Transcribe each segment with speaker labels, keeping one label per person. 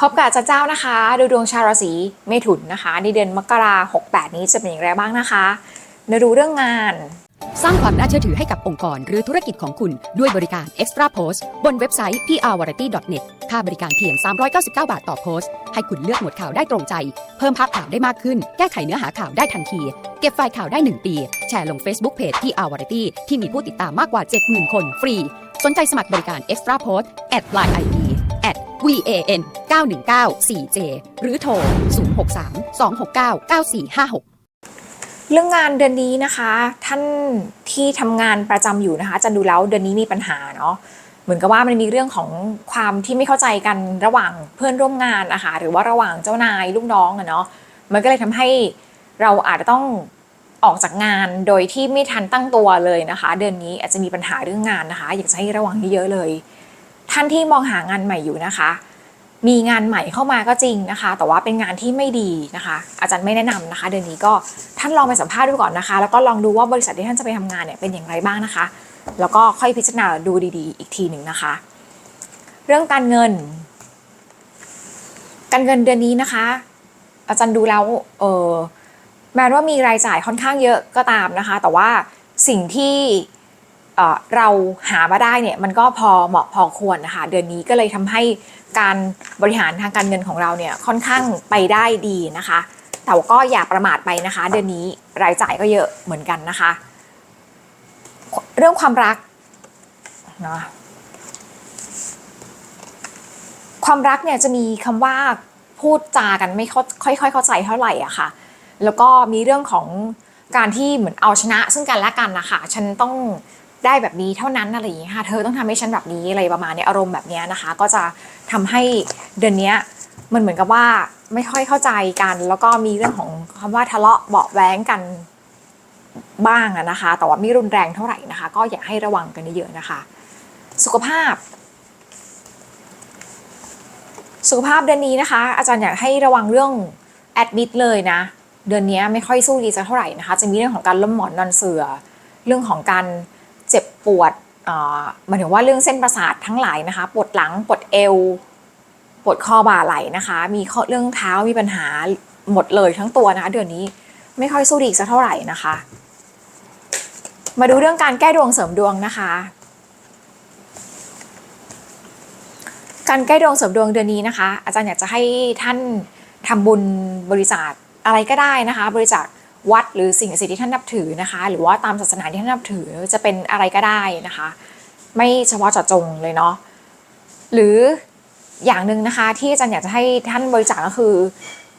Speaker 1: พบกับอาจารย์เจ้านะคะ ดูดวงชาวราศีเมถุนนะคะ ในเดือนมกราคม68นี้จะเป็นอย่างไรบ้างนะคะมาดูเรื่องงาน
Speaker 2: สร้างความน่าเชื่อถือให้กับองค์กรหรือธุรกิจของคุณด้วยบริการ Extra Post บนเว็บไซต์ prvariety.net ค่าบริการเพียง 399 บาทต่อโพสต์ ให้คุณเลือกหมวดข่าวได้ตรงใจ เพิ่มภาพข่าวได้มากขึ้น แก้ไขเนื้อหาข่าวได้ทันที เก็บไฟล์ข่าวได้ 1 ปี แชร์ลง Facebook Page PR Variety ที่มีผู้ติดตามมากกว่า 70,000 คนฟรี สนใจสมัครบริการ Extra Post at line ID at van 919 4j หรือโทร 063 269 9456
Speaker 1: เรื่องงานเดือนนี้นะคะ ท่านที่ทำงานประจำอยู่นะคะจะดูแล้วเดือนนี้มีปัญหาเนาะเหมือนกับว่ามันมีเรื่องของความที่ไม่เข้าใจกันระหว่างเพื่อนร่วมงานนะคะหรือว่าระหว่างเจ้านายลูกน้องอะเนาะมันก็เลยทำให้เราอาจจะต้องออกจากงานโดยที่ไม่ทันตั้งตัวเลยนะคะ เดือนนี้อาจจะมีปัญหาเรื่องงานนะคะ อยากจะให้ระวังเยอะเลย ท่านที่มองหางานใหม่อยู่นะคะ มีงานใหม่เข้ามาก็จริงนะคะ แต่ว่าเป็นงานที่ไม่ดีนะคะ อาจารย์ไม่แนะนำนะคะ เดือนนี้ก็ท่านลองไปสัมภาษณ์ดูก่อนนะคะ แล้วก็ลองดูว่าบริษัทที่ท่านจะไปทำงานเนี่ยเป็นอย่างไรบ้างนะคะ แล้วก็ค่อยพิจารณาดูดีๆ อีกทีหนึ่งนะคะ เรื่องการเงิน การเงินเดือนนี้นะคะ อาจารย์ดูแล้วเออแม้ว่ามีรายจ่ายค่อนข้างเยอะก็ตามนะคะ แต่ว่าสิ่งที่ เราหามาได้เนี่ยมันก็พอเหมาะพอควรนะคะเดือนนี้ก็เลยทำให้การบริหารทางการเงินของเราเนี่ยค่อนข้างไปได้ดีนะคะ แต่ว่าก็อย่าประมาทไปนะคะ เดือนนี้รายจ่ายก็เยอะเหมือนกันนะคะ เรื่องความรักเนาะความรักเนี่ยจะมีคำว่าพูดจากันไม่เข้าค่อยเข้าใจเท่าไหร่อะค่ะ แล้วก็มีเรื่องของการที่เหมือนเอาชนะซึ่งกันและกันนะคะฉันต้อง ได้แบบนี้เท่านั้นอะไรอย่างเงี้ยค่ะเธอต้องทำให้ฉันแบบนี้อะไรประมาณนี้อารมณ์แบบเนี้ยนะคะ ก็จะทำให้เดือนเนี้ยมันเหมือนกับว่าไม่ค่อยเข้าใจกัน แล้วก็มีเรื่องของคำว่าทะเลาะเบาะแว้งกันบ้างนะคะ แต่ว่าไม่รุนแรงเท่าไหร่นะคะ ก็อยากให้ระวังกันเยอะๆนะคะ สุขภาพ สุขภาพเดือนนี้นะคะ อาจารย์อยากให้ระวังเรื่องแอดมิดเลยนะ เดือนนี้ไม่ค่อยสู้ดีสักเท่าไหร่นะคะ จะมีเรื่องของการล้มหมอนนอนเสือ เรื่องของการ เจ็บปวดเหมายถึงว่าเรื่องเส้นประสาททั้งหลายนะคะ ปวดหลัง ปวดเอว ปวดคอบ่าไหล่นะคะ มีเรื่องเท้ามีปัญหาหมดเลยทั้งตัวนะคะ เดือนนี้ไม่ค่อยสู้ดีสักเท่าไหร่นะคะ มาดูเรื่องการแก้ดวงเสริมดวงนะคะ การแก้ดวงเสริมดวงเดือนนี้นะคะ อาจารย์อยากจะให้ท่านทำบุญบริจาคอะไรก็ได้นะคะ บริจาค วัดหรือสิ่งศักดิ์สิทธิ์ที่ท่านนับถือนะคะ หรือว่าตามศาสนาที่ท่านนับถือจะเป็นอะไรก็ได้นะคะ ไม่เฉพาะเจาะจงเลยเนาะหรืออย่างหนึ่งนะคะที่อาจารย์อยากจะให้ท่านบริจาคก็คือ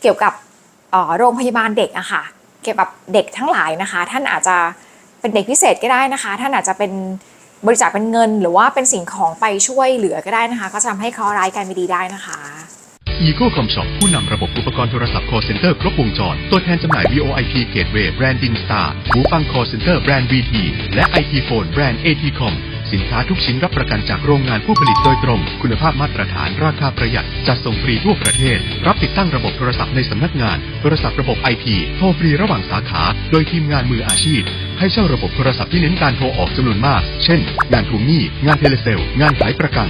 Speaker 1: เกี่ยวกับโรงพยาบาลเด็กอะค่ะเกี่ยวกับเด็กทั้งหลายนะคะ ท่านอาจจะเป็นเด็กพิเศษก็ได้นะคะ ท่านอาจจะเป็นบริจาคเป็นเงิน หรือว่าเป็นสิ่งของไปช่วยเหลือก็ได้นะคะ ก็จะทำให้เคาร้ายกลายเป็นดีได้นะคะ
Speaker 3: Eagle Com Shop ผู้นำระบบอุปกรณ์โทรศัพท์ call center ครบวงจร ตัวแทนจำหน่าย VoIP Gateway แบรนด์ Dinstar หูฟัง call center แบรนด์ VT และ IT Phone แบรนด์ ATCom สินค้าทุกชิ้นรับประกันจากโรงงานผู้ผลิตโดยตรง คุณภาพมาตรฐาน ราคาประหยัด จัดส่งฟรีทั่วประเทศ รับติดตั้งระบบโทรศัพท์ในสำนักงาน โทรศัพท์ระบบ IP โทรฟรีระหว่างสาขา โดยทีมงานมืออาชีพ ให้เช่าระบบโทรศัพท์ที่เน้นการโทรออกจำนวนมาก เช่น งานทวงหนี้ งานเทเลเซล งานขายประกัน